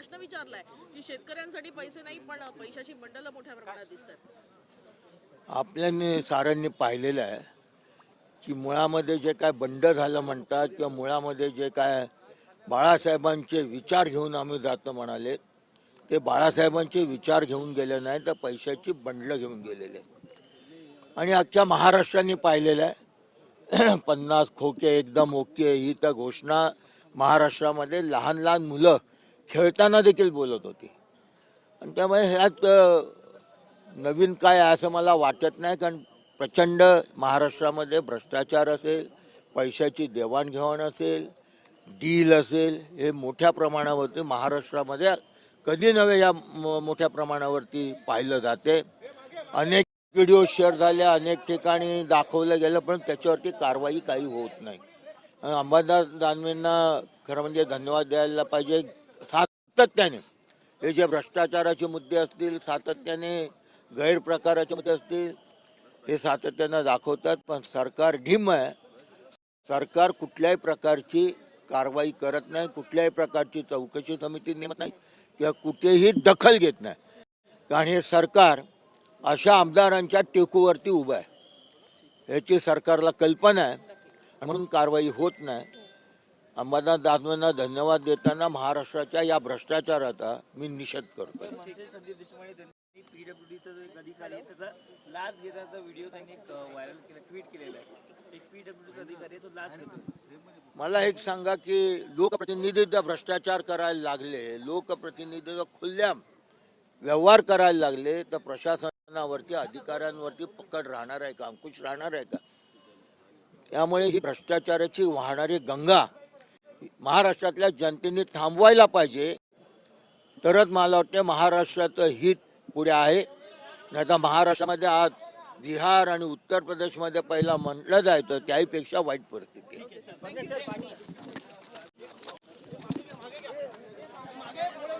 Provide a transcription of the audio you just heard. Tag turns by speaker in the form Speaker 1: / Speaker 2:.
Speaker 1: प्रश्न विचारलाय की शेतकऱ्यांसाठी पैसे नाही पण पैशाची बंडल मोठ्या प्रमाणात दिसतात.
Speaker 2: आपल्याने साऱ्यांनी पाहिलेलं आहे की मुळामध्ये जे काय बंड झालं म्हणतात किंवा मुळामध्ये जे काय बाळासाहेबांचे विचार घेऊन आम्ही जातो म्हणाले ते बाळासाहेबांचे विचार घेऊन गेले नाही तर पैशाची बंडलं घेऊन गेलेले आणि आजच्या महाराष्ट्राने पाहिलेलं आहे पन्नास खोके एकदम ओके ही तर घोषणा महाराष्ट्रामध्ये लहान लहान मुलं खेळताना देखील बोलत होती. आणि त्यामुळे ह्यात नवीन काय आहे असं मला वाटत नाही कारण प्रचंड महाराष्ट्रामध्ये भ्रष्टाचार असेल पैशाची देवाणघेवाण असेल डील असेल हे मोठ्या प्रमाणावरती महाराष्ट्रामध्ये कधी नव्हे या मोठ्या प्रमाणावरती पाहिलं जाते. अनेक व्हिडिओ शेअर झाले अनेक ठिकाणी दाखवलं गेलं पण त्याच्यावरती कारवाई काही होत नाही. अंबादास दानवेंना खरं म्हणजे धन्यवाद द्यायला पाहिजे. सातत्याने. हे जे भ्रष्टाचाराचे मुद्दे असतील सातत्याने गैरप्रकाराचे मुद्दे असतील हे सातत्यानं दाखवतात पण सरकार ढिम आहे. सरकार कुठल्याही प्रकारची कारवाई करत नाही कुठल्याही प्रकारची चौकशी समिती नेमत नाही किंवा कुठेही दखल घेत नाही. कारण हे सरकार अशा आमदारांच्या टेकूवरती उभं आहे. याची सरकारला कल्पना आहे. म्हणून कारवाई होत नाही. अंबादास दानवेंना धन्यवाद देताना महाराष्ट्राच्या या भ्रष्टाचाराचा मी निषेध करतो मला एक सांगा की लोकप्रतिनिधीचा भ्रष्टाचार करायला लागले लोकप्रतिनिधीचा खुल्ल्याम व्यवहार करायला लागले तर प्रशासनावरती अधिकाऱ्यांवरती पकड राहणार आहे का अंकुश राहणार आहे का? त्यामुळे ही भ्रष्टाचाराची वाहणारी गंगा महाराष्ट्रातल्या जनतेने थांबवायला पाहिजे. तरच मला वाटतं महाराष्ट्राचं हित पुढे आहे. नाही तर महाराष्ट्रामध्ये आज बिहार आणि उत्तर प्रदेशमध्ये पहिला म्हटलं जायचं त्याहीपेक्षा वाईट परिस्थिती आहे.